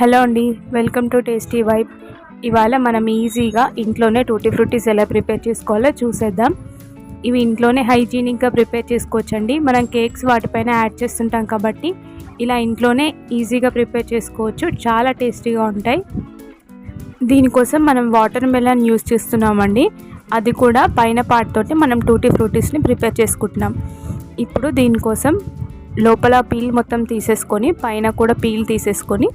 Hello అండి welcome to tasty vibe. ఇవాళ మనం ఈజీగా ఇంట్లోనే టూటీ ఫ్రూటీస్ ఎలా ప్రిపేర్ చేసుకోవాలో చూసేద్దాం. ఇవి ఇంట్లోనే హైజీనిక్గా ప్రిపేర్ చేసుకోవచ్చండి. మనం కేక్స్ వాటిపైన యాడ్ చేస్తుంటాం కాబట్టి ఇలా ఇంట్లోనే ఈజీగా ప్రిపేర్ చేసుకోవచ్చు. చాలా టేస్టీగా ఉంటాయి. దీనికోసం మనం వాటర్ మెలన్ యూస్ చేస్తున్నామండి. అది కూడా పైన పార్ట్ తోటి మనం టూటీ ఫ్రూటీస్ని ప్రిపేర్ చేసుకుంటున్నాం. ఇప్పుడు దీనికోసం లోపల పీల్ మొత్తం తీసేసుకొని పైన కూడా పీల్ తీసేసుకొని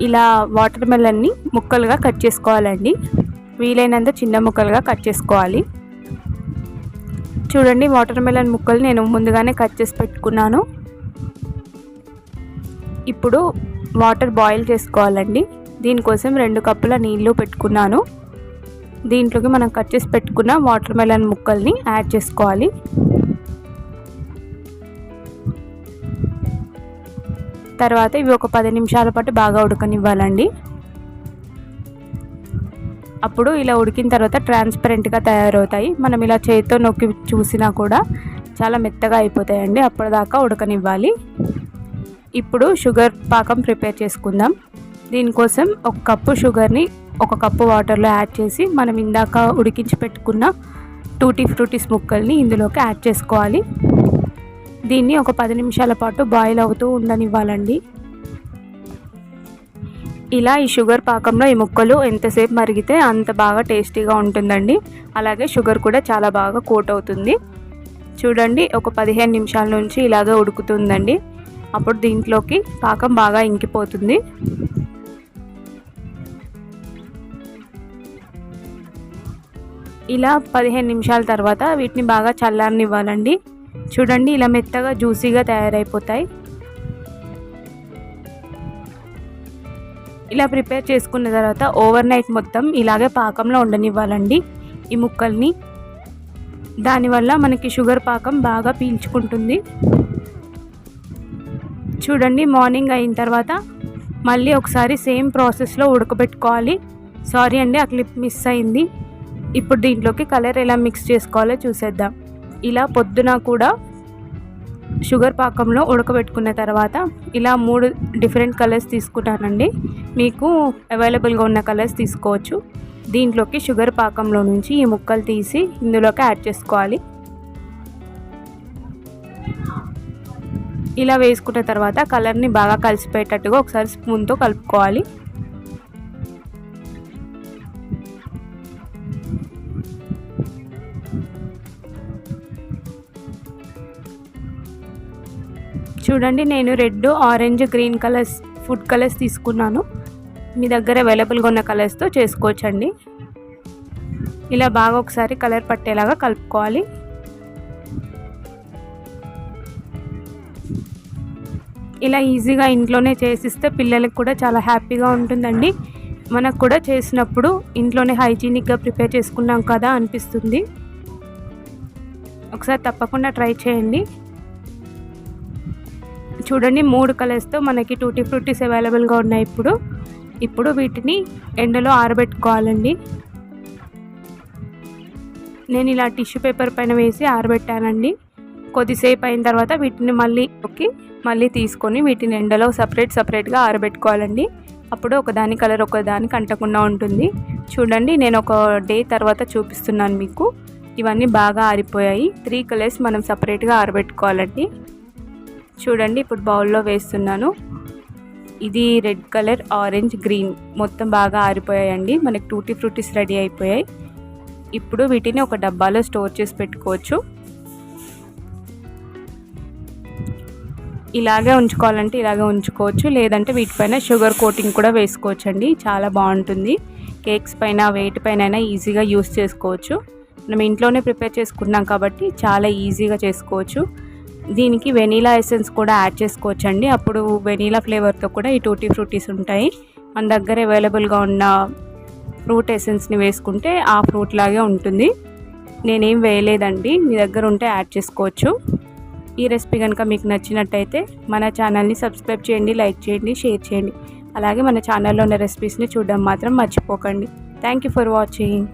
ఇలా వాటర్ మెలన్ని ముక్కలుగా కట్ చేసుకోవాలండి. వీలైనంత చిన్న ముక్కలుగా కట్ చేసుకోవాలి. చూడండి వాటర్ మెలన్ ముక్కలు నేను ముందుగానే కట్ చేసి పెట్టుకున్నాను. ఇప్పుడు వాటర్ బాయిల్ చేసుకోవాలండి. దీనికోసం రెండు కప్పుల నీళ్ళు పెట్టుకున్నాను. దీంట్లోకి మనం కట్ చేసి పెట్టుకున్న వాటర్ మెలన్ ముక్కల్ని యాడ్ చేసుకోవాలి. తర్వాత ఇవి ఒక పది నిమిషాల పాటు బాగా ఉడకనివ్వాలండి. అప్పుడు ఇలా ఉడికిన తర్వాత ట్రాన్స్పరెంట్గా తయారవుతాయి. మనం ఇలా చేతితో నొక్కి చూసినా కూడా చాలా మెత్తగా అయిపోతాయండి. అప్పటిదాకా ఉడకనివ్వాలి. ఇప్పుడు షుగర్ పాకం ప్రిపేర్ చేసుకుందాం. దీనికోసం ఒక కప్పు షుగర్ని ఒక కప్పు వాటర్లో యాడ్ చేసి మనం ఇందాక ఉడికించి పెట్టుకున్న టూటీ ఫ్రూటీస్ ముక్కల్ని ఇందులోకి యాడ్ చేసుకోవాలి. దీన్ని ఒక పది నిమిషాల పాటు బాయిల్ అవుతూ ఉండనివ్వాలండి. ఇలా ఈ షుగర్ పాకంలో ఈ ముక్కలు ఎంతసేపు మరిగితే అంత బాగా టేస్టీగా ఉంటుందండి. అలాగే షుగర్ కూడా చాలా బాగా కోట్ అవుతుంది. చూడండి ఒక పదిహేను నిమిషాల నుంచి ఇలాగే ఉడుకుతుందండి. అప్పుడు దీంట్లోకి పాకం బాగా ఇంకిపోతుంది. ఇలా పదిహేను నిమిషాల తర్వాత వీటిని బాగా చల్లారనివ్వాలండి. చూడండి ఇలా మెత్తగా జ్యూసీగా తయారైపోతాయి. ఇలా ప్రిపేర్ చేసుకున్న తర్వాత ఓవర్ నైట్ మొత్తం ఇలాగే పాకంలో ఉండనివ్వాలండి ఈ ముక్కల్ని. దానివల్ల మనకి షుగర్ పాకం బాగా పీల్చుకుంటుంది. చూడండి మార్నింగ్ అయిన తర్వాత మళ్ళీ ఒకసారి సేమ్ ప్రాసెస్లో ఉడకబెట్టుకోవాలి. సారీ అండి ఆ క్లిప్ మిస్ అయింది. ఇప్పుడు దీంట్లోకి కలర్ ఎలా మిక్స్ చేసుకోవాలో చూసేద్దాం. ఇలా పొద్దున కూడా షుగర్ పాకంలో ఉడకబెట్టుకున్న తర్వాత ఇలా మూడు డిఫరెంట్ కలర్స్ తీసుకుంటానండి. మీకు అవైలబుల్గా ఉన్న కలర్స్ తీసుకోవచ్చు. దీంట్లోకి షుగర్ పాకంలో నుంచి ఈ ముక్కలు తీసి ఇందులోకి యాడ్ చేసుకోవాలి. ఇలా వేసుకున్న తర్వాత కలర్ని బాగా కలిసిపోయేటట్టుగా ఒకసారి స్పూన్తో కలుపుకోవాలి. చూడండి నేను red orange green colours food colours తీసుకున్నాను. మీ దగ్గర అవైలబుల్గా ఉన్న కలర్స్తో చేసుకోవచ్చండి. ఇలా బాగా ఒకసారి కలర్ పట్టేలాగా కలుపుకోవాలి. ఇలా ఈజీగా ఇంట్లోనే చేసిస్తే పిల్లలకు కూడా చాలా హ్యాపీగా ఉంటుందండి. మనకు కూడా చేసినప్పుడు ఇంట్లోనే హైజీనిక్గా ప్రిపేర్ చేసుకున్నాం కదా అనిపిస్తుంది. ఒకసారి తప్పకుండా ట్రై చేయండి. చూడండి మూడు కలర్స్తో మనకి టూటీ ఫ్రూటీస్ అవైలబుల్గా ఉన్నాయి ఇప్పుడు. ఇప్పుడు వీటిని ఎండలో ఆరబెట్టుకోవాలండి. నేను ఇలా టిష్యూ పేపర్ పైన వేసి ఆరబెట్టానండి. కొద్దిసేపు అయిన తర్వాత వీటిని మళ్ళీ ఓకే మళ్ళీ తీసుకొని వీటిని ఎండలో సపరేట్ సపరేట్గా ఆరబెట్టుకోవాలండి. అప్పుడు ఒకదాని కలర్ ఒకదానికి అంటకుండా ఉంటుంది. చూడండి నేను ఒక డే తర్వాత చూపిస్తున్నాను మీకు. ఇవన్నీ బాగా ఆరిపోయాయి. త్రీ కలర్స్ మనం సపరేట్గా ఆరబెట్టుకోవాలండి. చూడండి ఇప్పుడు బౌల్లో వేస్తున్నాను. ఇది రెడ్ కలర్ ఆరెంజ్ గ్రీన్. మొత్తం బాగా ఆరిపోయాయండి. మనకి టూటీ ఫ్రూటీస్ రెడీ అయిపోయాయి. ఇప్పుడు వీటిని ఒక డబ్బాలో స్టోర్ చేసి పెట్టుకోవచ్చు. ఇలాగే ఉంచుకోవాలంటే ఇలాగే ఉంచుకోవచ్చు. లేదంటే వీటిపైన షుగర్ కోటింగ్ కూడా వేసుకోవచ్చు అండి చాలా బాగుంటుంది. కేక్స్ పైన వెయిట్ పైన ఈజీగా యూస్ చేసుకోవచ్చు. మనం ఇంట్లోనే ప్రిపేర్ చేసుకున్నాం కాబట్టి చాలా ఈజీగా చేసుకోవచ్చు. దీనికి వెనీలా ఎసెన్స్ కూడా యాడ్ చేసుకోవచ్చండి. అప్పుడు వెనీలా ఫ్లేవర్తో కూడా ఈ టూటీ ఫ్రూటీస్ ఉంటాయి. మన దగ్గర అవైలబుల్గా ఉన్న ఫ్రూట్ ఎసెన్స్ని వేసుకుంటే ఆ ఫ్రూట్ లాగే ఉంటుంది. నేనేం వేయలేదండి. మీ దగ్గర ఉంటే యాడ్ చేసుకోవచ్చు. ఈ రెసిపీ కనుక మీకు నచ్చినట్టయితే మన ఛానల్ని సబ్స్క్రైబ్ చేయండి లైక్ చేయండి షేర్ చేయండి. అలాగే మన ఛానల్లో ఉన్న రెసిపీస్ని చూడడం మాత్రం మర్చిపోకండి. Thank you for watching.